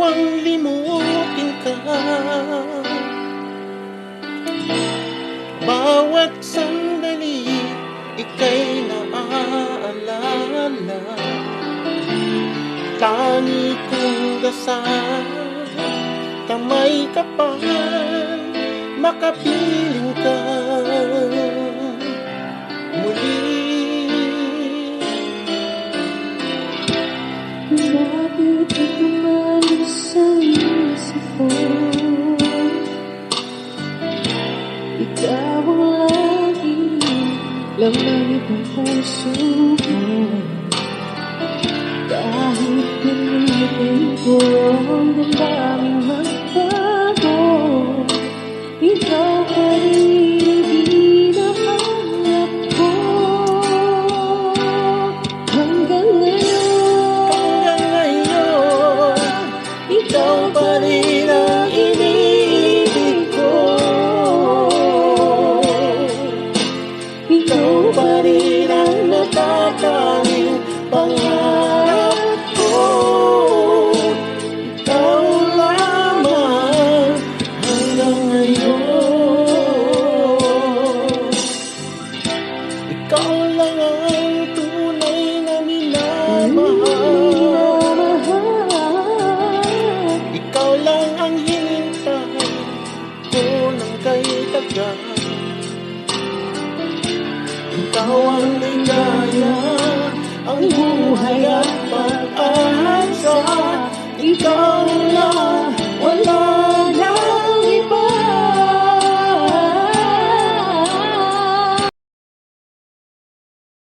ang limutin ka. Bawat sandali ika'y naaalala. Tangi kong dasal, tamay kapal, makapiling ka. Muli. Laman ng puso ko Kahit pinitin ko ang damdaming magbago Ikaw pa rin hinahanap ko Hanggang ngayon Hanggang ngayon Ikaw pa rin ko ng kay tagal Ikaw ang ligaya, ang buhay at pag-asa. Ikaw